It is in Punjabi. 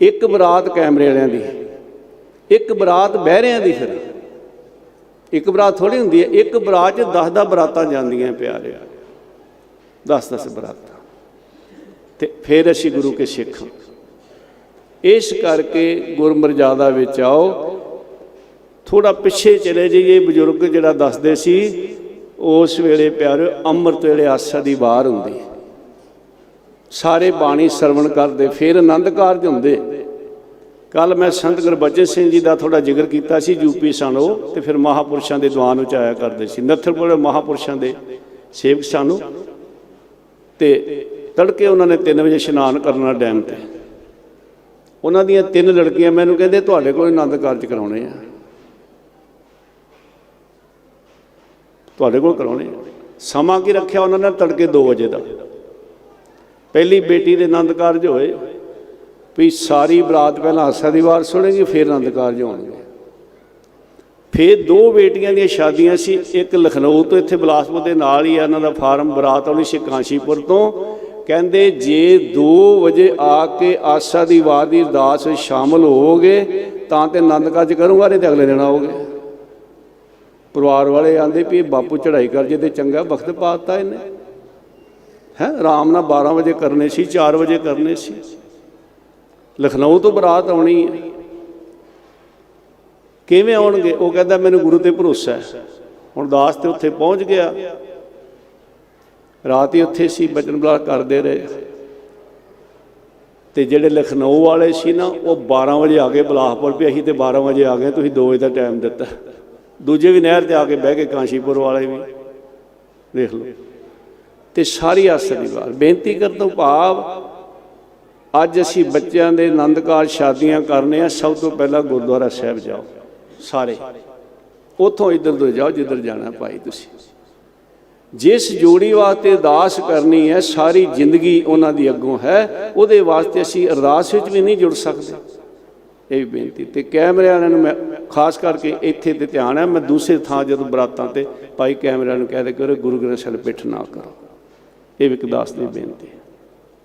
ਇੱਕ ਬਰਾਤ ਕੈਮਰੇ ਵਾਲਿਆਂ ਦੀ, ਇੱਕ ਬਰਾਤ ਬਹਿਰਿਆਂ ਦੀ ਫਿਰ। ਇੱਕ ਬਰਾਤ ਥੋੜੀ ਹੁੰਦੀ ਹੈ, ਇੱਕ ਬਰਾਤ 'ਚ 10 10 ਬਰਾਤਾਂ ਜਾਂਦੀਆਂ ਪਿਆਰੇ 10 10 ਬਰਾਤਾਂ। ਤੇ ਫਿਰ ਅਸੀਂ ਗੁਰੂ ਕੇ ਸਿੱਖ। ਹਾਂ। ਇਸ ਕਰਕੇ ਗੁਰਮਰਜ਼ਾਦਾ ਵਿੱਚ ਆਓ। ਥੋੜਾ ਪਿੱਛੇ ਚਲੇ ਜਾਈਏ, ਬਜ਼ੁਰਗ ਜਿਹੜਾ ਦੱਸਦੇ ਸੀ, ਉਸ ਵੇਲੇ ਪਿਆਰੇ, ਅੰਮ੍ਰਿਤ ਵੇਲੇ ਆਸਾ ਦੀ ਬਾਹਰ ਹੁੰਦੀ ਸਾਰੇ ਬਾਣੀ ਸਰਵਣ ਕਰਦੇ, ਫਿਰ ਆਨੰਦ ਕਾਰਜ ਹੁੰਦੇ। ਕੱਲ ਮੈਂ ਸੰਤ ਗੁਰਬਚਨ ਸਿੰਘ ਜੀ ਦਾ ਥੋੜਾ ਜ਼ਿਕਰ ਕੀਤਾ ਸੀ ਯੂਪੀ ਸਨ ਉਹ ਤੇ ਫਿਰ ਮਹਾਪੁਰਸ਼ਾਂ ਦੇ ਦੁਆਨ ਵਿੱਚ ਆਇਆ ਕਰਦੇ ਸੀ। ਨੱਥਰਪੁਰ ਮਹਾਪੁਰਸ਼ਾਂ ਦੇ ਸੇਵਕ ਸਾਨੂੰ, ਤੇ ਤੜਕੇ ਉਹਨਾਂ ਨੇ 3 ਵਜੇ ਇਸ਼ਨਾਨ ਕਰਨਾ ਡੈਮ ਤੇ। ਉਹਨਾਂ ਦੀਆਂ ਤਿੰਨ ਲੜਕੀਆਂ ਮੈਨੂੰ ਕਹਿੰਦੇ, ਤੁਹਾਡੇ ਕੋਲ ਆਨੰਦ ਕਾਰਜ ਕਰਾਉਣੇ ਆ। ਤੁਹਾਡੇ ਕੋਲ ਕਰਾਉਣੇ ਸਮਾਂ ਕੀ ਰੱਖਿਆ ਉਹਨਾਂ ਨੇ ਤੜਕੇ 2 ਵਜੇ ਦਾ? ਪਹਿਲੀ ਬੇਟੀ ਦੇ ਆਨੰਦ ਕਾਰਜ ਹੋਏ, ਵੀ ਸਾਰੀ ਬਰਾਤ ਪਹਿਲਾਂ ਆਸਾ ਦੀ ਵਾਰ ਸੁਣੇਗੀ, ਫਿਰ ਆਨੰਦ ਕਾਰਜ ਹੋਣਗੇ। ਫਿਰ ਦੋ ਬੇਟੀਆਂ ਦੀਆਂ ਸ਼ਾਦੀਆਂ ਸੀ, ਇੱਕ ਲਖਨਊ ਤੋਂ ਇੱਥੇ ਬਿਲਾਸਪੁਰ ਦੇ ਨਾਲ ਹੀ ਆ, ਇਹਨਾਂ ਦਾ ਫਾਰਮ ਬਰਾਤ ਵਾਲੀ ਸੀ ਕਾਂਸ਼ੀਪੁਰ ਤੋਂ। ਕਹਿੰਦੇ ਜੇ 2 ਵਜੇ ਆ ਕੇ ਆਸਾ ਦੀ ਵਾਰ ਦੀ ਅਰਦਾਸ ਵਿੱਚ ਸ਼ਾਮਲ ਹੋਵੋਗੇ, ਤਾਂ ਤੇ ਆਨੰਦ ਕਾਰਜ ਕਰੂੰਗਾ, ਨਹੀਂ ਤੇ ਅਗਲੇ ਦਿਨ ਆਓਗੇ ਪਰਿਵਾਰ ਵਾਲੇ ਆਂਦੇ ਵੀ ਇਹ ਬਾਪੂ ਚੜ੍ਹਾਈ ਕਰ ਜੇ ਤੇ ਚੰਗਾ ਵਕਤ ਪਾਤਾ ਇਹਨੇ। ਹੈ ਆਰਾਮ ਨਾਲ 12 ਵਜੇ ਕਰਨੇ ਸੀ 4 ਵਜੇ ਕਰਨੇ ਸੀ। ਲਖਨਊ ਤੋਂ ਬਰਾਤ ਆਉਣੀ ਹੈ। ਕਿਵੇਂ ਆਉਣਗੇ? ਉਹ ਕਹਿੰਦਾ, ਮੈਨੂੰ ਗੁਰੂ ਤੇ ਭਰੋਸਾ ਹੈ। ਹੁਣ ਦਾਸ ਤੇ ਉੱਥੇ ਪਹੁੰਚ ਗਿਆ। ਰਾਤ ਹੀ ਉੱਥੇ ਸੀ, ਬਚਨ ਬਲਾ ਕਰਦੇ ਰਹੇ। ਤੇ ਜਿਹੜੇ ਲਖਨਊ ਵਾਲੇ ਸੀ ਨਾ, ਉਹ 12 ਵਜੇ ਆ ਗਏ ਬਲਾਸਪੁਰ ਵੀ। ਅਸੀਂ ਤੇ 12 ਵਜੇ ਆ ਗਏ, ਤੁਸੀਂ 2 ਵਜੇ ਦਾ ਟਾਈਮ ਦਿੱਤਾ। ਦੂਜੇ ਵੀ ਨਹਿਰ ਤੇ ਆ ਕੇ ਬਹਿ ਕੇ ਕਾਂਸ਼ੀਪੁਰ ਵਾਲੇ ਵੀ। ਦੇਖ ਲਓ। ਤੇ ਸਾਰੀ ਆਸਰ ਦੀ ਵਾਰ। ਬੇਨਤੀ ਕਰਨ ਤੋਂ ਭਾਵ ਅੱਜ ਅਸੀਂ ਬੱਚਿਆਂ ਦੇ ਆਨੰਦ ਕਾਰਜ ਸ਼ਾਦੀਆਂ ਕਰਨੇ ਆ, ਸਭ ਤੋਂ ਪਹਿਲਾਂ ਗੁਰਦੁਆਰਾ ਸਾਹਿਬ ਜਾਓ, ਸਾਰੇ। ਉਥੋਂ ਇੱਧਰ ਤੋਂ ਜਾਓ, ਜਿੱਧਰ ਜਾਣਾ ਭਾਈ ਤੁਸੀਂ। ਜਿਸ ਜੋੜੀ ਵਾਸਤੇ ਅਰਦਾਸ ਕਰਨੀ ਹੈ, ਸਾਰੀ ਜ਼ਿੰਦਗੀ ਉਹਨਾਂ ਦੀ ਅੱਗੋਂ ਹੈ, ਉਹਦੇ ਵਾਸਤੇ ਅਸੀਂ ਅਰਦਾਸ ਵਿੱਚ ਵੀ ਨਹੀਂ ਜੁੜ ਸਕਦੇ। ਇਹ ਵੀ ਬੇਨਤੀ ਤੇ ਕੈਮਰੇ ਵਾਲਿਆਂ ਨੂੰ ਮੈਂ ਖਾਸ ਕਰਕੇ ਇੱਥੇ ਤੇ ਧਿਆਨ ਹੈ, ਮੈਂ ਦੂਸਰੇ ਥਾਂ ਜਦੋਂ ਬਰਾਤਾਂ ਤੇ ਭਾਈ ਕੈਮਰਿਆਂ ਨੂੰ ਕਹਿ ਦੇ ਕਰੋ ਗੁਰੂ ਗ੍ਰੰਥ ਸਾਹਿਬ ਪਿੱਠ ਨਾ ਕਰੋ। ਇਹ ਵਿਕਦਾਸ ਦੀ ਬੇਨਤੀ ਹੈ।